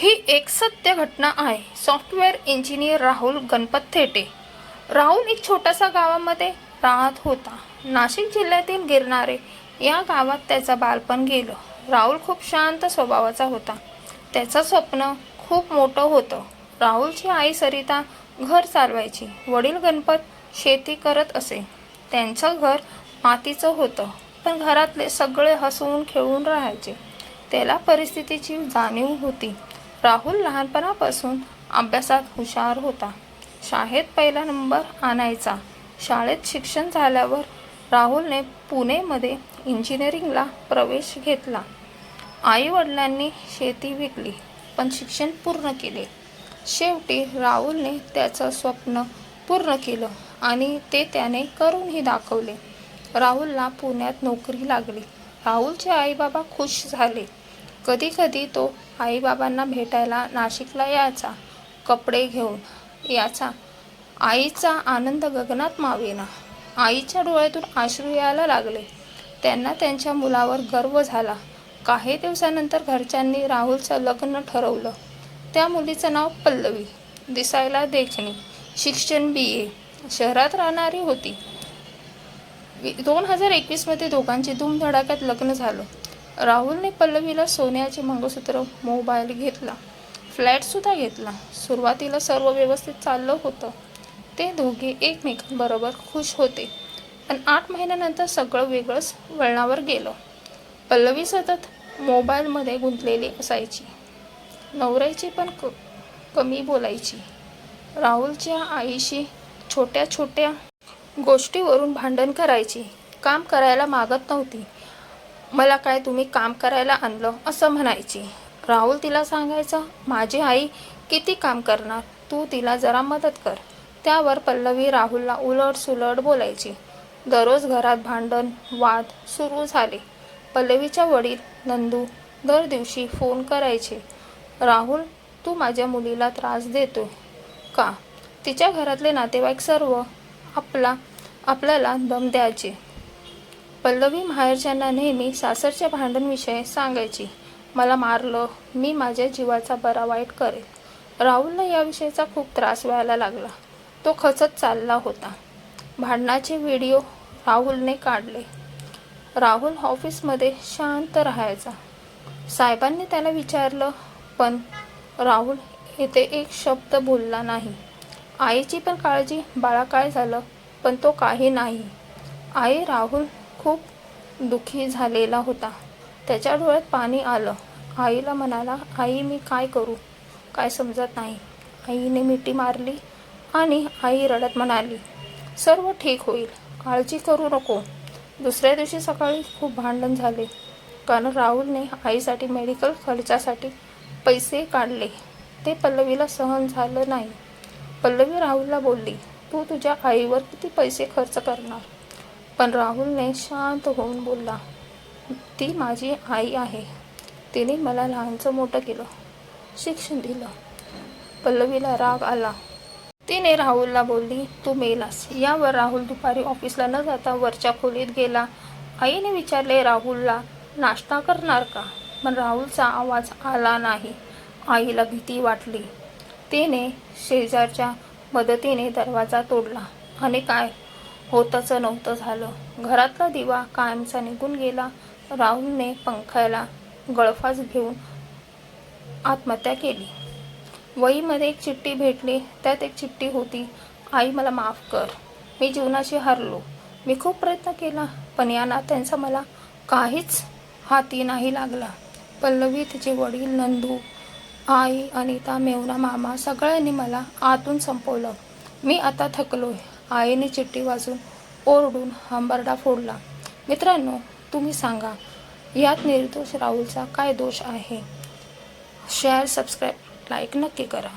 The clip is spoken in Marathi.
ही एक सत्य घटना आहे. Software engineer Rahul Ganpat Thete. Rahul एक छोटासा गावामध्ये राहत होता. नाशिक जिल्ह्यातील गिरणारे या गावात त्याचं बालपण गेलं. राहुल खूप शांत स्वभावाचा होता. त्याचं स्वप्न खूप मोठं होतं. राहुलची आई सरिता घर चालवायची. वडील गणपत शेती करत असे. त्यांचं घर मातीचं होतं. पण घरातले सगळे हसवून खेळून राहायचे. त्याला परिस्थितीची जाणीव होती. राहुल लहानपणापासून अभ्यासात हुशार होता. शाळेत पहिला नंबर आणायचा. शाळेत शिक्षण झाल्यावर राहुलने पुणेमध्ये इंजिनिअरिंगला प्रवेश घेतला. आईवडिलांनी शेती विकली पण शिक्षण पूर्ण केले. शेवटी राहुलने त्याचं स्वप्न पूर्ण केलं आणि ते त्याने करूनही दाखवले. राहुलला पुण्यात नोकरी लागली. राहुलचे आईबाबा खुश झाले. कधीकधी तो आईबाबांना भेटायला नाशिकला यायचा. कपडे घेऊन याचा आईचा आनंद गगनात मावेना. आईच्या डोळ्यातून आश्रू यायला लागले. त्यांना त्यांच्या मुलावर गर्व झाला. काही दिवसानंतर घरच्यांनी राहुलचं लग्न ठरवलं. त्या मुलीचं नाव पल्लवी. दिसायला देखणी. शिक्षण बी. ए. शहरात राहणारी होती. दोन हजार एकवीसमध्ये दोघांचे धूमधडाक्यात लग्न झालं. राहुलने पल्लवीला सोन्याचे मंगळसूत्र मोबाईल घेतला. फ्लॅटसुद्धा घेतला. सुरुवातीला सर्व व्यवस्थित चाललं होतं. ते दोघे एकमेकांबरोबर खुश होते. पण आठ महिन्यानंतर सगळं वेगळंच वळणावर गेलं. पल्लवी सतत मोबाईलमध्ये गुंतलेली असायची. नवऱ्याची पण क कमी बोलायची. राहुलच्या आईशी छोट्या छोट्या गोष्टीवरून भांडण करायची. काम करायला मागत नव्हती. मला काय तुम्ही काम करायला आणलं असं म्हणायची. राहुल तिला सांगायचं माझी आई किती काम करणार? तू तिला जरा मदत कर. त्यावर पल्लवी राहुलला उलट सुलट बोलायची. दररोज घरात भांडण वाद सुरू झाले. पल्लवीच्या वडील नंदू दर दिवशी फोन करायचे राहुल तू माझ्या मुलीला त्रास देतो का? तिच्या घरातले नातेवाईक सर्व आपला आपल्याला दम द्यायचे. पल्लवी माहेरच्यांना नेहमी सासरच्या भांडणविषयी सांगायची. मला मारलं मी माझ्या जीवाचा बरा वाईट करेल राहुलला याविषयीचा खूप त्रास व्हायला लागला. तो खचत चालला होता. भांडणाचे व्हिडिओ राहुलने काढले. राहुल ऑफिसमध्ये शांत राहायचा. साहेबांनी त्याला विचारलं पण राहुल येथे एक शब्द बोलला नाही. आईची पण काळजी बाळा काय झालं पण तो काही नाही. आई राहुल खूप दुःखी झालेला होता. त्याच्या डोळ्यात पाणी आलं. आईला म्हणाला आई मी काय करू? काय समजत नाही. आईने मिठी मारली आणि आई रडत म्हणाली सर्व ठीक होईल. काळजी करू नको. दुसऱ्या दिवशी सकाळी खूप भांडण झाले. कारण राहुलने आईसाठी मेडिकल खर्चासाठी पैसे काढले. ते पल्लवीला सहन झालं नाही. पल्लवी राहुलला बोलली तू तुझ्या आईवर किती पैसे खर्च करणार? पण राहुलने शांत होऊन बोलला ती माझी आई आहे. तिने मला लहानचं मोठं केलं शिक्षण दिलं. पल्लवीला राग आला. तिने राहुलला बोलली तू मेलास. यावर राहुल दुपारी ऑफिसला न जाता वरच्या खोलीत गेला. आईने विचारले राहुलला नाश्ता करणार का? पण राहुलचा आवाज आला नाही. आईला भीती वाटली. तिने शेजारच्या मदतीने दरवाजा तोडला. आणि काय? होतच नव्हतं झालं. घरातला दिवा कायमचा निघून गेला. राहुलने पंख्याला गळफास घेऊन आत्महत्या केली. वहीमध्ये एक चिठ्ठी भेटली. त्यात एक चिठ्ठी होती आई मला माफ कर. मी जीवनाशी हरलो. मी खूप प्रयत्न केला पण या नात्यांचा मला काहीच हाती नाही लागला. पल्लवी तिचे वडील नंदू आई अनिता मेवना मामा सगळ्यांनी मला आतून संपवलं. मी आता थकलोय. आईने चिठ्ठी वाजून ओरडून हंबरडा फोडला. मित्रांनो तुम्ही सांगा यात निर्दोष राहुलचा काय दोष आहे? शेअर सबस्क्राईब लाईक नक्की करा.